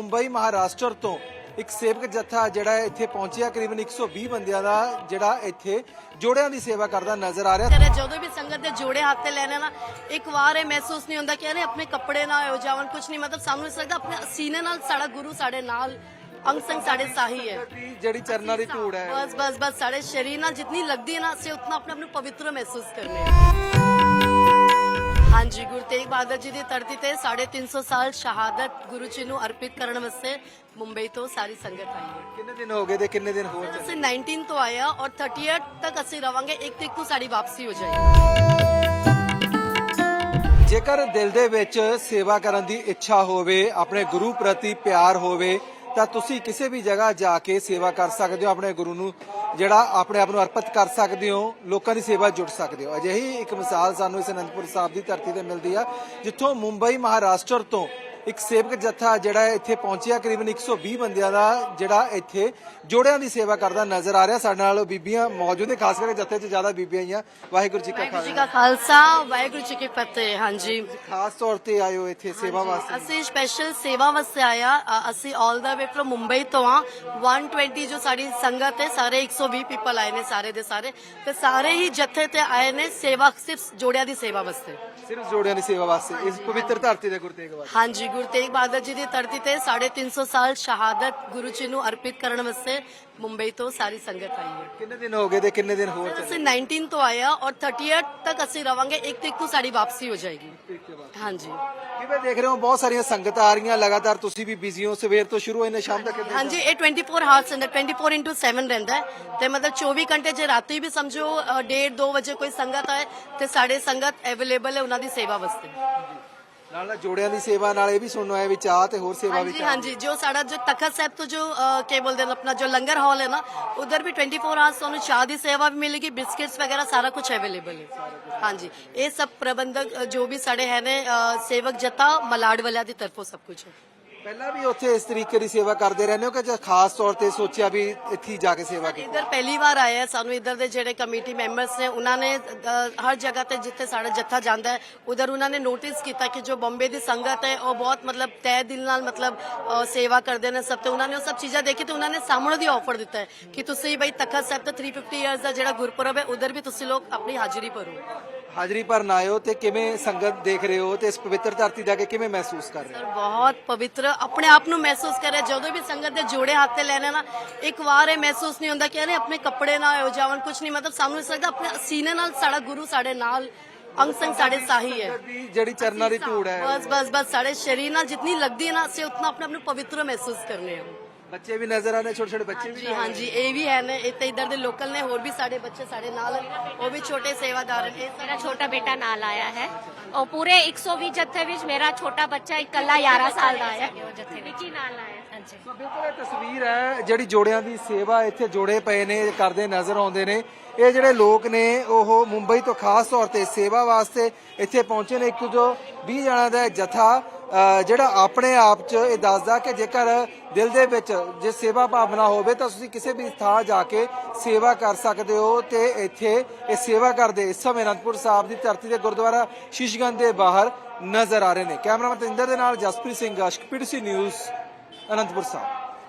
ਮੁੰਬਈ ਮਹਾਰਾਸ਼ਟਰ ਤੋਂ ਇੱਕ ਸੇਵਕ ਜੱਥਾ ਜਿਹੜਾ ਇੱਥੇ ਪਹੁੰਚਿਆ। ਕਰੀਬਨ 120 ਬੰਦਿਆਂ ਦਾ ਜਿਹੜਾ ਇੱਥੇ ਜੋੜਿਆਂ ਦੀ ਸੇਵਾ ਕਰਦਾ ਨਜ਼ਰ ਆ ਰਿਹਾ। ਜਦੋਂ ਵੀ ਸੰਗਤ ਦੇ ਜੋੜੇ ਹੱਥ ਤੇ ਲੈਣੇ ਨਾ ਇੱਕ ਵਾਰ ਇਹ ਮਹਿਸੂਸ ਨਹੀਂ ਹੁੰਦਾ ਕਿ ਯਾਰ ਇਹ ਆਪਣੇ ਕੱਪੜੇ ਨਾ ਹੋ ਜਾਵਣ ਕੁਝ ਨਹੀਂ ਮਤਲਬ ਸਾਨੂੰ ਇਸ ਲੱਗਦਾ ਆਪਣੇ ਸੀਨੇ ਨਾਲ ਸਾਡਾ ਗੁਰੂ ਸਾਡੇ ਨਾਲ ਅੰਗ ਸੰਗ ਸਾਡੇ ਸਾਹੀ ਹੈ। ਜਿਹੜੀ ਚਰਨਾਂ ਦੀ ਧੂੜ ਹੈ। ਬਸ ਬਸ ਬਸ ਸਾਡੇ ਸਰੀਰ ਨਾਲ ਜਿਤਨੀ ਲੱਗਦੀ ਹੈ ਨਾ ਅਸੀਂ ਉਤਨਾ ਆਪਣੇ ਆਪ ਨੂੰ ਪਵਿੱਤਰ ਮਹਿਸੂਸ ਕਰਨੇ ਹਾਂ। ਹਾਂਜੀ ਗੁਰੂ ਤੇਗ ਬਹਾਦਰ ਜੀ ਦੀ ਧਰਤੀ ਤੇ 350 ਸਾਲ ਸ਼ਹਾਦਤ ਗੁਰੂ ਜੀ ਨੂੰ ਅਰਪਿਤ ਕਰਨ ਵਾਸਤੇ ਮੁੰਬਈ ਤੋਂ ਸਾਰੀ ਸੰਗਤ ਆਈ ਹੈ ਕਿੰਨੇ ਦਿਨ ਹੋ ਗਏ ਤੇ ਕਿੰਨੇ ਦਿਨ ਹੋਰ ਚੱਲੇ? ਅਸੀਂ 19 ਤੋਂ ਆਇਆ ਔਰ 38 ਤੱਕ ਅਸੀਂ ਰਵਾਂਗੇ ਇੱਕ ਤਰੀਕ ਸਾਡੀ ਵਾਪਸੀ ਹੋ ਜਾਏਗੀ ਜੇਕਰ ਦਿਲ ਦੇ ਵਿੱਚ ਸੇਵਾ ਕਰਨ ਦੀ ਇੱਛਾ ਹੋਵੇ ਆਪਣੇ ਗੁਰੂ ਪ੍ਰਤੀ ਪਿਆਰ ਹੋਵੇ ਤਾਂ ਤੁਸੀਂ ਕਿਸੇ ਵੀ ਜਗ੍ਹਾ ਜਾ ਕੇ ਸੇਵਾ ਕਰ ਸਕਦੇ ਹੋ ਆਪਣੇ ਗੁਰੂ ਨੂੰ, ਜਿਹੜਾ ਆਪਣੇ ਆਪ ਨੂੰ ਅਰਪਿਤ ਕਰ ਸਕਦੇ ਹੋ, ਲੋਕਾਂ ਦੀ ਸੇਵਾ ਜੁੜ ਸਕਦੇ ਹੋ। ਅਜਿਹੀ ਇੱਕ ਮਿਸਾਲ ਸਾਨੂੰ ਇਸ ਅਨੰਦਪੁਰ ਸਾਹਿਬ ਦੀ ਧਰਤੀ ਤੇ ਮਿਲਦੀ ਆ, ਜਿੱਥੋਂ ਮੁੰਬਈ ਮਹਾਰਾਸ਼ਟਰ ਤੋਂ ਇੱਕ ਸੇਵਕ ਜੱਥਾ ਜਿਹੜਾ ਹੈ ਇੱਥੇ ਪਹੁੰਚਿਆ। ਕਰੀਬਨ 120 ਬੰਦਿਆਂ ਦਾ ਜਿਹੜਾ ਇੱਥੇ ਜੋੜਿਆਂ ਦੀ ਸੇਵਾ ਕਰਦਾ ਨਜ਼ਰ ਆ ਰਿਹਾ। ਸਾਡੇ ਨਾਲ ਬੀਬੀਆਂ ਮੌਜੂਦ ਨੇ ਖਾਸ ਕਰਕੇ ਜੱਥੇ 'ਚ ਜ਼ਿਆਦਾ ਬੀਬੀਆਂ ਹੀ ਆ ਵਾਹਿਗੁਰੂ ਜੀ ਕਾ ਵਾਹਿਗੁਰੂ ਜੀ ਕਾ ਖਾਲਸਾ। ਵਾਹਿਗੁਰੂ ਜੀ ਕੀ ਫਤਿਹ। ਹਾਂਜੀ। ਖਾਸ ਤੌਰ ਤੇ ਹੋ ਇੱਥੇ ਸੇਵਾ ਵਾਸਤੇ। ਅਸੀਂ ਸਪੈਸ਼ਲ ਸੇਵਾ ਵਾਸਤੇ ਆਇਆ ਅ- ਅਸੀਂ 올 ਦਾ ਵੇ ਫਰਮ ਮੁੰਬਈ ਤੋਂ ਆ 120 ਜੋ ਸਾਡੀ ਸੰਗਤ ਹੈ ਸਾਰੇ 120 ਪੀਪਲ ਆਏ ਨੇ ਸਾਰੇ ਦੇ ਸਾਰੇ। ਤੇ ਸਾਰੇ ਹੀ ਜੱਥੇ ਤੇ ਆਏ ਨੇ ਸੇਵਾ ਸਿਰਫ ਜੋੜਿਆਂ ਦੀ ਸੇਵਾ ਵਾਸਤੇ। ਸਿਰਫ ਜੋੜਿਆਂ ਦੀ ਸੇਵਾ ਵਾਸਤੇ। ਇਸ ਪਵਿੱਤਰ ਧਰਤੀ ਦੇ ਗੁਰੂ ਤੇਗ ਬਹਾਦਰ। ਹਾਂਜੀ। ਗੁਰੂ ਤੇਗ ਬਹਾਦਰ ਜੀ ਦੀ ਧਰਤੀ ਤੇ 350 ਸਾਲ ਸ਼ਹਾਦਤ ਗੁਰੂ ਜੀ ਨੂੰ ਅਰਪਿਤ ਕਰਨ ਵਾਸਤੇ ਮੁੰਬਈ ਤੋਂ ਸਾਰੀ ਸੰਗਤ ਆਈ ਹੈ। ਕਿੰਨੇ ਦਿਨ ਹੋ ਗਏ ਤੇ ਕਿੰਨੇ ਦਿਨ ਹੋਰ ਚੱਲੇ? ਅਸੀਂ 19 ਤੋਂ ਆਇਆ ਔਰ 38 ਤੱਕ ਅਸੀਂ ਰਵਾਂਗੇ ਇੱਕ ਤਰੀਕ ਤੋਂ ਸਾਡੀ ਵਾਪਸੀ ਹੋ ਜਾਏਗੀ। ਹਾਂਜੀ। ਕਿਵੇਂ ਦੇਖ ਰਹੇ ਹੋ? ਬਹੁਤ ਸਾਰੀਆਂ ਸੰਗਤਾਂ ਆ ਰਹੀਆਂ ਲਗਾਤਾਰ ਤੁਸੀਂ ਵੀ ਬਿਜ਼ੀ ਹੋ ਸਵੇਰ ਤੋਂ ਸ਼ੁਰੂ ਹੋਏ ਨੇ ਸ਼ਾਮ ਤੱਕ? ਹਾਂਜੀ ਇਹ 24 ਹਾਵਰਸ ਅੰਦਰ 24 into 7 ਰਹਿੰਦਾ ਹੈ। ਤੇ ਮਤਲਬ 24 ਘੰਟੇ ਜੇ ਰਾਤੀ ਵੀ ਸਮਝੋ 1:30 2 ਵਜੇ ਕੋਈ ਸੰਗਤ ਆਏ ਤੇ ਸਾਡੇ ਸੰਗਤ ਅਵੇਲੇਬਲ ਹੈ ਉਹਨਾਂ ਦੀ ਸੇਵਾ ਵਾਸਤੇ। ਨਾਲ ਨਾਲ ਜੋੜਿਆਂ ਦੀ ਸੇਵਾ ਨਾਲ ਇਹ ਵੀ ਸੁਣਨਾ ਹੈ ਵੀ ਚਾਹ ਤੇ ਹੋਰ ਸੇਵਾ ਵੀ ਹਾਂਜੀ ਹਾਂਜੀ ਜੋ ਸਾਡਾ ਜੋ ਤਖਤ ਸਾਹਿਬ ਤੋਂ ਜੋ ਕੀ ਬੋਲਦੇ ਨੇ ਆਪਣਾ ਜੋ ਲੰਗਰ ਹਾਲ ਹੈ ਨਾ ਉਧਰ ਵੀ 24 ਆਵਰਸ ਤੁਹਾਨੂੰ ਚਾਹ ਦੀ ਸੇਵਾ ਵੀ ਮਿਲੇਗੀ ਬਿਸਕਟਸ ਵਗੈਰਾ ਸਾਰਾ ਕੁਝ ਅਵੇਲੇਬਲ ਹੈ। ਹਾਂਜੀ ਇਹ ਸਭ ਪ੍ਰਬੰਧਕ ਜੋ ਵੀ ਸਾਡੇ ਹੈ ਨੇ ਸੇਵਕ ਜੱਤਾ ਮਲਾੜ ਵਾਲਿਆਂ ਦੀ ਤਰਫੋਂ ਸਭ ਕੁਝ ਹੈ। ਪਹਿਲਾਂ ਵੀ ਉੱਥੇ ਇਸ ਤਰੀਕੇ ਦੀ ਸੇਵਾ ਕਰਦੇ ਰਹਿੰਦੇ ਹੋ ਕਿ ਜਾਂ ਖਾਸ ਤੌਰ ਤੇ ਸੋਚਿਆ ਵੀ ਇੱਥੇ ਹੀ ਜਾ ਕੇ ਸੇਵਾ ਕੀਤੀ? ਇੱਧਰ ਪਹਿਲੀ ਵਾਰ ਆਏ ਆ ਸਾਨੂੰ ਇੱਧਰ ਦੇ ਜਿਹੜੇ ਕਮੇਟੀ ਮੈਂਬਰਸ ਨੇ ਉਹਨਾਂ ਨੇ ਅ, ਹਰ ਜਗ੍ਹਾ ਤੇ ਜਿੱਥੇ ਸਾਡਾ ਜੱਥਾ ਜਾਂਦਾ ਹੈ ਉਧਰ ਉਹਨਾਂ ਨੇ ਨੋਟਿਸ ਕੀਤਾ ਕਿ ਜੋ ਬੰਬੇ ਦੀ ਸੰਗਤ ਹੈ ਉਹ ਬਹੁਤ ਮਤਲਬ ਤਹਿ ਦਿਲ ਨਾਲ ਮਤਲਬ ਅ, ਸੇਵਾ ਕਰਦੇ ਨੇ ਸਭ ਤੇ ਉਹਨਾਂ ਨੇ ਉਹ ਸਭ ਚੀਜ਼ਾਂ ਦੇਖੀ ਤੇ ਉਹਨਾਂ ਨੇ ਸਾਹਮਣੇ ਦੀ ਆਫਰ ਦਿੱਤਾ ਹੈ ਕਿ ਤੁਸੀਂ ਬਈ ਤਖਤ ਸਾਹਿਬ ਤੇ 350 ਇਅਰਸ ਦਾ ਜਿਹੜਾ ਗੁਰਪੁਰਬ ਹੈ ਉਧਰ ਵੀ ਤੁਸੀਂ ਲੋਕ ਆਪਣੀ ਹਾਜ਼ਰੀ ਭਰੋ। ਹਾਜ਼ਰੀ ਭਰਨ ਆਏ ਹੋ ਤੇ ਕਿਵੇਂ ਸੰਗਤ ਦੇਖ ਰਹੇ ਹੋ ਤੇ ਇਸ ਪਵਿੱਤਰ ਧਰਤੀ ਜਾ ਕੇ ਕਿਵੇਂ ਮਹਿਸੂਸ ਕਰ ਰਹੇ ਹੋ? ਸਰ ਬਹੁਤ ਪਵਿੱਤਰ ਆਪਣੇ ਆਪ ਨੂੰ ਮਹਿਸੂਸ ਕਰਿਆ ਜਦੋਂ ਵੀ ਸੰਗਤ ਦੇ ਜੋੜੇ ਹੱਥ ਤੇ ਲੈਣੇ ਨਾ ਇੱਕ ਵਾਰ ਇਹ ਮਹਿਸੂਸ ਨਹੀਂ ਹੁੰਦਾ ਕਿ ਇਹ ਆਪਣੇ ਕੱਪੜੇ ਨਾ ਹੋ ਜਾਵਣ ਕੁਝ ਨਹੀਂ ਮਤਲਬ ਸਾਨੂੰ ਇਸ ਲੱਗਦਾ ਆਪਣੇ ਸੀਨੇ ਨਾਲ ਸਾਡਾ ਗੁਰੂ ਸਾਡੇ ਨਾਲ ਅੰਗ ਸੰਗ ਸਾਡੇ ਸਾਹੀ ਹੈ। ਜਿਹੜੀ ਚਰਨਾਂ ਦੀ ਧੂੜ ਹੈ। ਬਸ ਬਸ ਬਸ ਸਾਡੇ ਸਰੀਰ ਨਾਲ ਜਿਤਨੀ ਲੱਗਦੀ ਹੈ ਨਾ ਅਸੀਂ ਉਤਨਾ ਆਪਣੇ ਆਪ ਨੂੰ ਪਵਿੱਤਰ ਮਹਿਸੂਸ ਕਰਨੇ ਹਾਂ। ਬੱਚੇ ਵੀ ਨਜ਼ਰ ਆ ਰਹੇ ਛੋਟੇ ਛੋਟੇ ਬੱਚੇ ਵੀ ਜੀ ਹਾਂਜੀ ਇਹ ਵੀ ਹੈ ਨੇ ਤੇ ਇਧਰ ਦੇ ਲੋਕਲ ਨੇ ਹੋਰ ਵੀ ਸਾਡੇ ਬੱਚੇ ਸਾਡੇ ਨਾਲ। ਉਹ ਵੀ ਛੋਟੇ ਸੇਵਾਦਾਰ ਨੇ। ਮੇਰਾ ਛੋਟਾ ਬੇਟਾ ਨਾਲ ਆਇਆ ਹੈ। ਔਰ ਪੂਰੇ 120 ਜੱਥੇ ਵਿੱਚ ਮੇਰਾ ਛੋਟਾ ਬੱਚਾ ਇਕੱਲਾ 11 ਸਾਲ ਦਾ ਹੈ ਉਹ ਜੱਥੇ ਵਿੱਚ ਹੀ ਨਾਲ ਆਇਆ। ਹਾਂਜੀ। ਸੋ ਬਿਲਕੁਲ ਇਹ ਤਸਵੀਰ ਹੈ ਜਿਹੜੀ ਜੋੜਿਆਂ ਦੀ ਸੇਵਾ ਇੱਥੇ ਜੋੜੇ ਪਏ ਨੇ ਕਰਦੇ ਨਜ਼ਰ ਆਉਂਦੇ ਨੇ। ਇਹ ਜਿਹੜੇ ਲੋਕ ਨੇ ਉਹ ਮੁੰਬਈ ਤੋਂ ਖਾਸ ਤੌਰ ਤੇ ਸੇਵਾ ਵਾਸਤੇ ਇੱਥੇ ਪਹੁੰਚੇ ਨੇ। ਇੱਕ ਜੋ 20 ਜਣਾਂ ਦਾ ਜਥਾ ਜਿਹੜਾ ਆਪਣੇ ਆਪ 'ਚ ਇਹ ਦੱਸਦਾ ਕਿ ਜੇਕਰ ਦਿਲ ਦੇ ਵਿੱਚ ਜੇ ਸੇਵਾ ਭਾਵਨਾ ਹੋਵੇ ਤਾਂ ਤੁਸੀਂ ਕਿਸੇ ਵੀ ਥਾਂ ਜਾ ਕੇ ਸੇਵਾ ਕਰ ਸਕਦੇ ਹੋ ਤੇ ਇੱਥੇ ਇਹ ਸੇਵਾ ਕਰਦੇ ਇਸ ਸਮੇਂ ਅਨੰਦਪੁਰ ਸਾਹਿਬ ਦੀ ਧਰਤੀ ਦੇ ਗੁਰਦੁਆਰਾ ਸ਼ੀਸ਼ਗੰਜ ਦੇ ਬਾਹਰ ਨਜ਼ਰ ਆ ਰਹੇ ਨੇ। ਕੈਮਰਾਮੈਨ ਤਿੰਦਰ ਦੇ ਨਾਲ ਜਸਪ੍ਰੀਤ ਸਿੰਘ ਅਸ਼ਕ ਨਿਊਜ਼, ਅਨੰਦਪੁਰ ਸਾਹਿਬ।